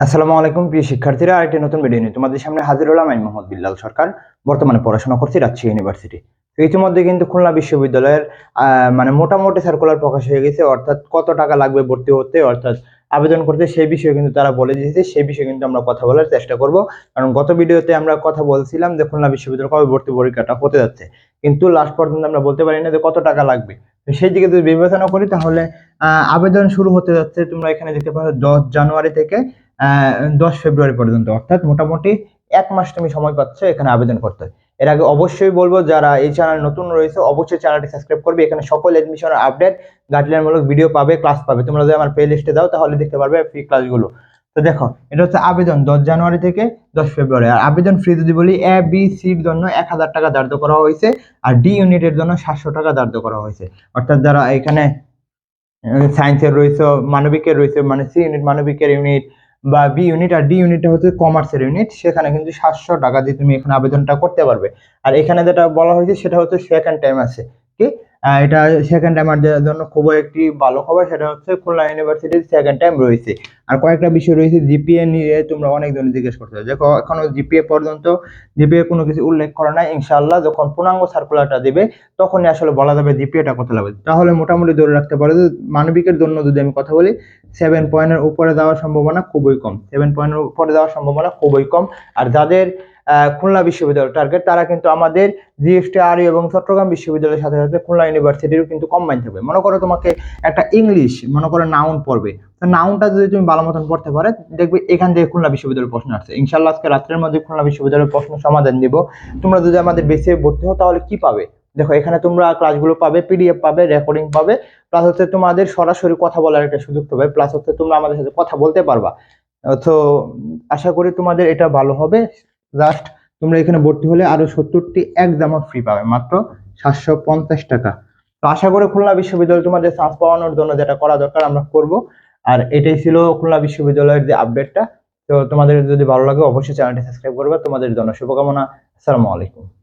আসসালামু আলাইকুম, প্রিয় শিক্ষার্থীরা। আর আরেকটি নতুন ভিডিও নিয়ে তোমাদের সামনে হাজির হলাম আমি মোহাম্মদ বিল্লাল সরকার, বর্তমানে পড়াশোনা করছি রাজশাহী ইউনিভার্সিটি তো। ইতিমধ্যে কিন্তু খুলনা বিশ্ববিদ্যালয়ের মানে মোটামুটি সার্কুলার প্রকাশ হয়ে গেছে, অর্থাৎ কত টাকা লাগবে ভর্তি হতে, অর্থাৎ আবেদন করতে, সেই বিষয়ে কিন্তু তারা বলে দিয়েছে, সেই বিষয়ে কিন্তু আমরা কথা বলার চেষ্টা করব। কারণ গত ভিডিওতে আমরা কথা বলছিলাম যে খুলনা বিশ্ববিদ্যালয় কবে ভর্তি পরীক্ষাটা হতে যাচ্ছে। কিন্তু লাস্ট পর্যন্ত আমরা বলতে পারি না যে কত টাকা লাগবে। সেই দিকে যদি বিবেচনা করি তাহলে আবেদন শুরু হতে যাচ্ছে তোমরা এখানে দেখতে পাচ্ছ দশ জানুয়ারি থেকে দশ ফেব্রুয়ারি পর্যন্ত, অর্থাৎ মোটামুটি এক মাস তুমি সময় পাচ্ছ এখানে আবেদন করতে। এর আগে অবশ্যই বলব, যারা এই চ্যানেল নতুন রয়েছে, অবশ্যই চ্যানেলটি সাবস্ক্রাইব করবে। এখানে সকল এডমিশনের আপডেট গাইডলাইনমূলক ভিডিও পাবে ক্লাস পাবে। তোমরা যদি আমার প্লে লিস্টে দাও, তাহলে দেখতে পারবে ফ্রি ক্লাসগুলো তো দেখো, এটা হচ্ছে আবেদন, দশ জানুয়ারি থেকে দশ ফেব্রুয়ারি। আর আবেদন ফ্রি যদি বলি এ বি সির জন্য এক হাজার টাকা ধার্য করা হয়েছে, আর ডি ইউনিটের জন্য সাতশো টাকা ধার্য করা হয়েছে। অর্থাৎ যারা এখানে সায়েন্সের রয়েছে, মানবিকের রয়েছে মানে সি ইউনিট মানবিকের ইউনিট বা বি ইউনিট আর ডি ইউনিটটা হচ্ছে কমার্সের ইউনিট সেখানে কিন্তু সাতশো টাকা দিয়ে তুমি এখানে আবেদনটা করতে পারবে। আর এখানে যেটা বলা হয়েছে সেটা হচ্ছে সেকেন্ড টাইম আছে কি এটা সেকেন্ড টাইমার জন্য খুবই একটি ভালো খবর, সেটা হচ্ছে খুলনা ইউনিভার্সিটির সেকেন্ড টাইম রয়েছে। আর কয়েকটা বিষয় রয়েছে জিপিএ নিয়ে তোমরা অনেক জন জিজ্ঞেস করতে দেখো, এখনও জিপিএ পর্যন্ত জিপিএ কোনো কিছু উল্লেখ করা নাই। ইনশাআল্লাহ যখন পূর্ণাঙ্গ সার্কুলারটা দেবে, তখনই আসলে বলা যাবে জিপিএটা কত লাগবে তাহলে মোটামুটি ধরে রাখতে পারো যে মানবিকের জন্য যদি আমি কথা বলি সেভেন পয়েন্টের উপরে যাওয়ার সম্ভাবনা খুবই কম। সেভেন পয়েন্টের উপরে যাওয়ার সম্ভাবনা খুবই কম। আর যাদের খুলনা বিশ্ববিদ্যালয়। টার্গেট তারা কিন্তু আমাদের জিএসটি আর এবং চট্টগ্রাম বিশ্ববিদ্যালয়ের সাথে সাথে খুলনা ইউনিভার্সিটিরও কিন্তু কম্বাইন থাকবে। মনে করো তোমাকে একটা ইংলিশ মনে করো নাউন পড়বে। তো নাউনটা যদি তুমি ভালো মতন পড়তে পারে, দেখবে এখান থেকে খুলনা বিশ্ববিদ্যালয়ের প্রশ্ন আসছে। ইনশাল্লাহ আজকে রাত্রের মধ্যে খুলনা বিশ্ববিদ্যালয়ের প্রশ্ন সমাধান দিব। তোমরা যদি আমাদের বেসে ভর্তি হও, তাহলে কি পাবে? দেখো, এখানে তোমরা ক্লাসগুলো পাবে পিডিএফ পাবে রেকর্ডিং পাবে প্লাস হচ্ছে তোমাদের সরাসরি কথা বলার একটা সুযোগ পাবে প্লাস হচ্ছে তোমরা আমাদের সাথে কথা বলতে পারবা। তো আশা করি তোমাদের এটা ভালো হবে। জাস্ট তোমরা এখানে ভর্তি হলে আরও সত্তরটি একদম ফ্রি পাবে, মাত্র সাতশো পঞ্চাশ টাকা। তো আশা করি খুলনা বিশ্ববিদ্যালয় তোমাদের চান্স পাওয়ানোর জন্য যেটা করা দরকার আমরা করব। আর এটাই ছিল খুলনা বিশ্ববিদ্যালয়ের যে আপডেটটা তো তোমাদের যদি ভালো লাগে অবশ্যই চ্যানেলটি সাবস্ক্রাইব করবে। তোমাদের জন্য শুভকামনা। আসসালামু আলাইকুম।